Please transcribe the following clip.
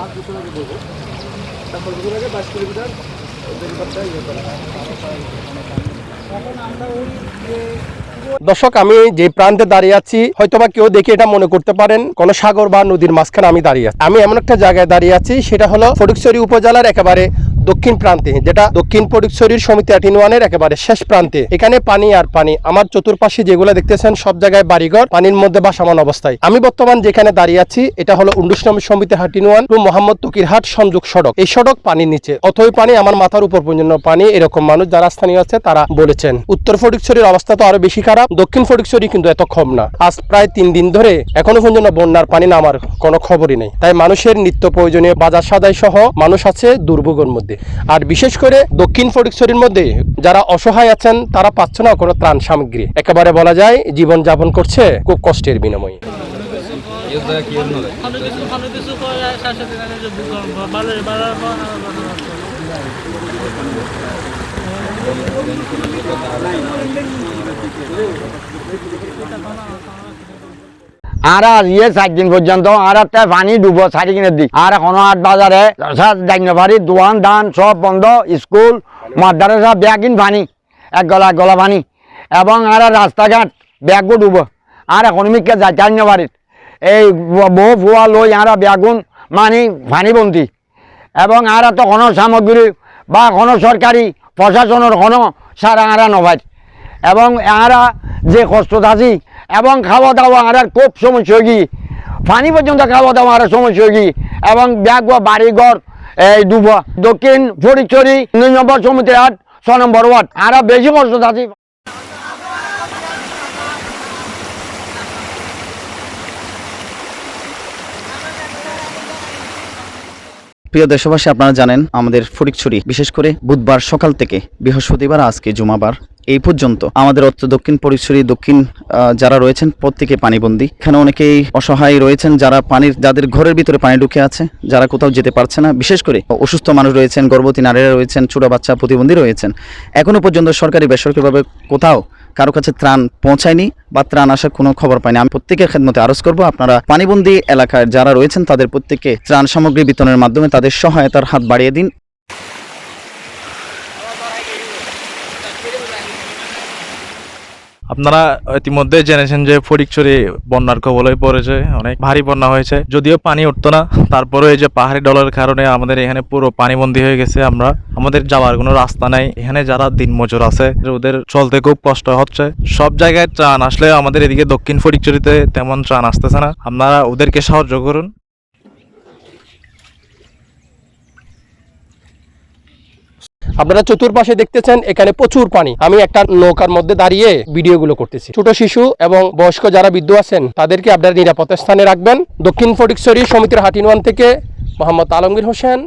পাঁচ বছর আগে বলব বছর আগে বাইশ কিলোমিটার ইয়ে করা। এখন আমরা ওই যে দর্শক, আমি যে প্রান্তে দাঁড়িয়ে আছি হয়তো বা কেউ দেখে এটা মনে করতে পারেন, কোন সাগর বা নদীর মাঝখানে আমি দাঁড়িয়ে আছি। আমি এমন একটা জায়গায় দাঁড়িয়ে আছি, সেটা হলো ফটিকছড়ি উপজেলার একেবারে দক্ষিণ প্রান্তে, যেটা দক্ষিণ ফটিকছড়ির সমিতি আটিন ওয়ানের একেবারে শেষ প্রান্তে। এখানে পানি আর পানি, আমার চতুর্পাশে যেগুলো দেখতেছেন সব জায়গায় বাড়িঘর, পানির মধ্যে বাসমান অবস্থায়। আমি বর্তমান যেখানে দাঁড়িয়ে আছি, এটা হলো উন্ডুসনামী সমিতি হাটিন ওয়ান, টু মোহাম্মদ তকিরহাট সংযোগ সড়ক। এই সড়ক পানির নিচে, অথই পানি আমার মাথার উপর পর্যন্ত পানি, এরকম মানুষ যারা স্থানীয় আছে, তারা বলেছেন। উত্তর ফটিকছড়ির অবস্থা তো আরও বেশি খারাপ, দক্ষিণ ফটিকছড়ি কিন্তু এত কম না। আজ প্রায় তিন দিন ধরে এখনও পর্যন্ত বন্যার পানি নামার কোনো খবরই নেই। তাই মানুষের নিত্য প্রয়োজনীয় বাজার সাদাই সহ মানুষ আছে দুর্ভোগের মধ্যে। আর বিশেষ করে দক্ষিণ ফটিকছড়ির মধ্যে যারা অসহায় আছেন, তারা পাচ্ছে না কোনো ত্রাণ সামগ্রী। একেবারে বলা যায় জীবন যাপন করছে খুব কষ্টের বিনিময়ে। ভালো কিছু আর ইয়ে চার দিন পর্যন্ত আর একটা পানি ডুবো চারি কিনে আর এখন আট বাজারে জাইনবাড়ি দোয়ান দান সব বন্ধ, স্কুল মাদ্রাসা ব্যাগিন পানি এক গলা এক গলা পানি। এবং আর রাস্তাঘাট ব্যাগও ডুবো। আর ইকোনমিককে যায় জাইনবাড়ির এই বউ ফুয়া লই আর ব্যাগুন মানি পানি বন্তি। এবং আর তো কোনো সামগ্রী বা কোনো সরকারি প্রশাসনের কোনো সারা আরা নভাই এবং আরা যে কষ্ট আছি এবং খাওয়া দাওয়া আর খুব সমস্যা গিয়ে পানি পর্যন্ত খাওয়া দাওয়া আর সমস্যা হয়ে এবং ব্যাগ বা বাড়িঘর, এই ডুবা দক্ষিণ ফরিচরি দুই নম্বর সমিতি আট, ছ নম্বর ওয়ার্ড। আর বেশি কষ্ট আছি। প্রিয় দেশবাসী, আপনারা জানেন আমাদের ফটিকছড়ি বিশেষ করে বুধবার সকাল থেকে বৃহস্পতিবার, আজকে জুমাবার। এই পর্যন্ত। আমাদের উত্তর দক্ষিণ ফটিকছড়ি দক্ষিণ যারা রয়েছেন, প্রত্যেকে পানিবন্দী এখানে অনেকেই অসহায় রয়েছেন, যারা পানির, যাদের ঘরের ভিতরে পানি ঢুকে আছে, যারা কোথাও যেতে পারছে না। বিশেষ করে অসুস্থ মানুষ রয়েছেন, গর্ভবতী নারীরা রয়েছেন, ছোট বাচ্চা প্রতিবন্ধী রয়েছেন। এখনও পর্যন্ত সরকারি, বেসরকারিভাবে কোথাও কারও কাছে ত্রাণ পৌঁছায়নি বা ত্রাণ আসার কোনো খবর পাইনি। আমি প্রত্যেকের খেদমতে আরজ করব, আপনারা পানিবন্দী এলাকায় যারা রয়েছেন, তাদের প্রত্যেককে ত্রাণ সামগ্রী বিতরণের মাধ্যমে তাদের সহায়তার হাত বাড়িয়ে দিন। আপনারা ইতিমধ্যে জেনেছেন যে ফটিকছড়ি বন্যার কবলে পড়েছে, অনেক ভারী বন্যা হয়েছে। যদিও পানি উঠতো না তারপরে এই যে পাহাড়ি ডলের কারণে আমাদের এখানে পুরো পানিবন্দী হয়ে গেছে, আমরা আমাদের যাওয়ার কোনো রাস্তা নাই। এখানে যারা দিনমজুর আছে, ওদের চলতে খুব কষ্ট হচ্ছে। সব জায়গায় ত্রাণ আসলে আমাদের এদিকে দক্ষিণ ফটিকছড়িতে তেমন ত্রাণ আসতেছে না। আপনারা ওদেরকে সাহায্য করুন। আপনারা চতুর্পাশে দেখতেছেন, এখানে প্রচুর পানি। আমি একটা নৌকার মধ্যে দাঁড়িয়ে ভিডিওগুলো করতেছি। ছোট শিশু এবং বয়স্ক যারা বৃদ্ধ আছেন, তাদেরকে আপনারা নিরাপদ স্থানে রাখবেন। দক্ষিণ ফটিকছড়ি সমিতির হাটিনওয়ান থেকে মোহাম্মদ আলমগীর হোসেন